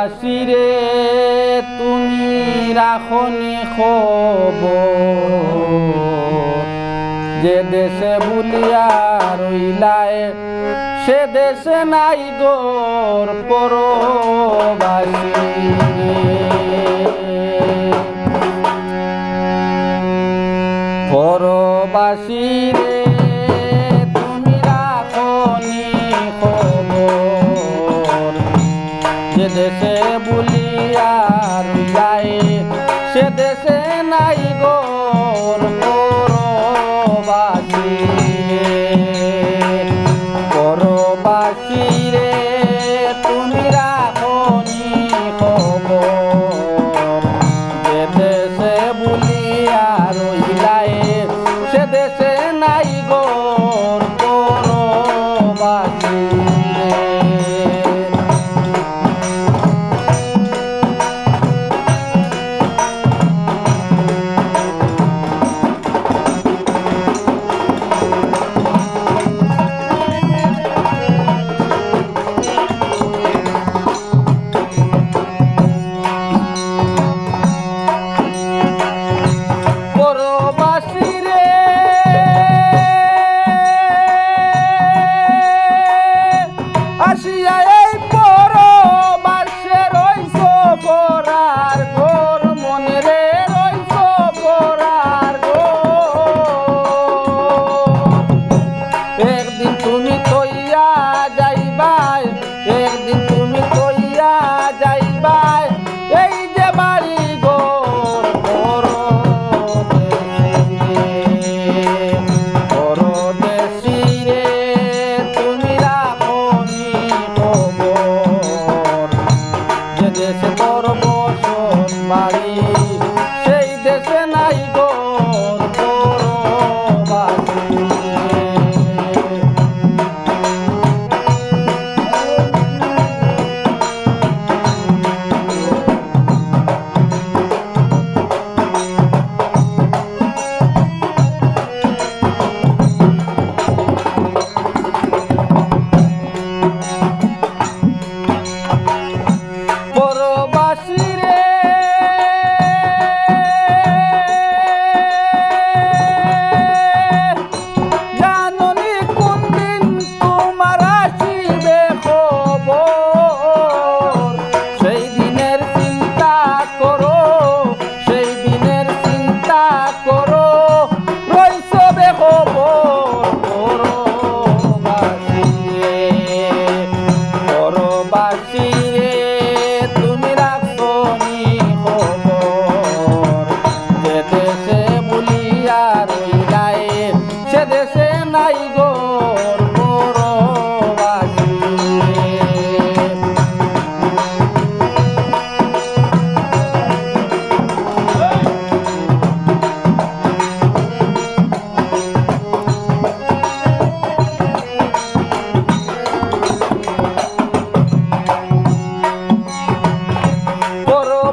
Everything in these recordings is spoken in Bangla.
পরবাসী তুমি রাখনি খব যে দেশে বুলিয়া রইলায়, সে দেশে নাই গোর পরবাসী পরবাসী রে বুলিয়া রইলায় সে দেশে নাই গোর পরবাসী। রে পরবাসী রে, তুমি রাখনি খবর। যে দেশে বুলিয়া রইলায় সে দেশে নাই গোর পরবাসী। একদিন তুমি কইয়া যাইবাই, একদিন তুমি কইয়া যাইবাই। এই যে বাড়ি দেশে তোর বসত বাড়ি, সেই দেশে নাই গোর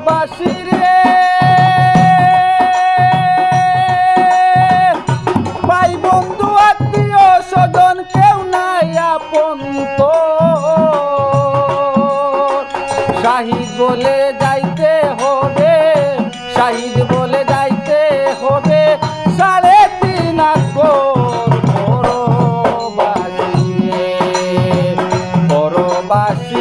পরবাসী রে। বন্ধু, আত্মীয় স্বজন, কেউ নাই আপন তো যাইতে হবে, শাহিদ বলে যাইতে হবে, সাড়ে তিন আকর পরবাসী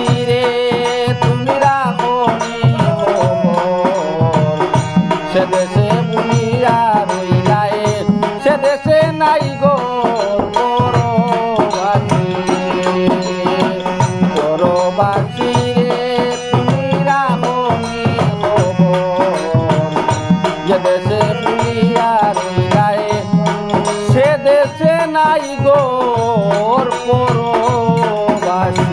দেশে নাই গোর পরবাসী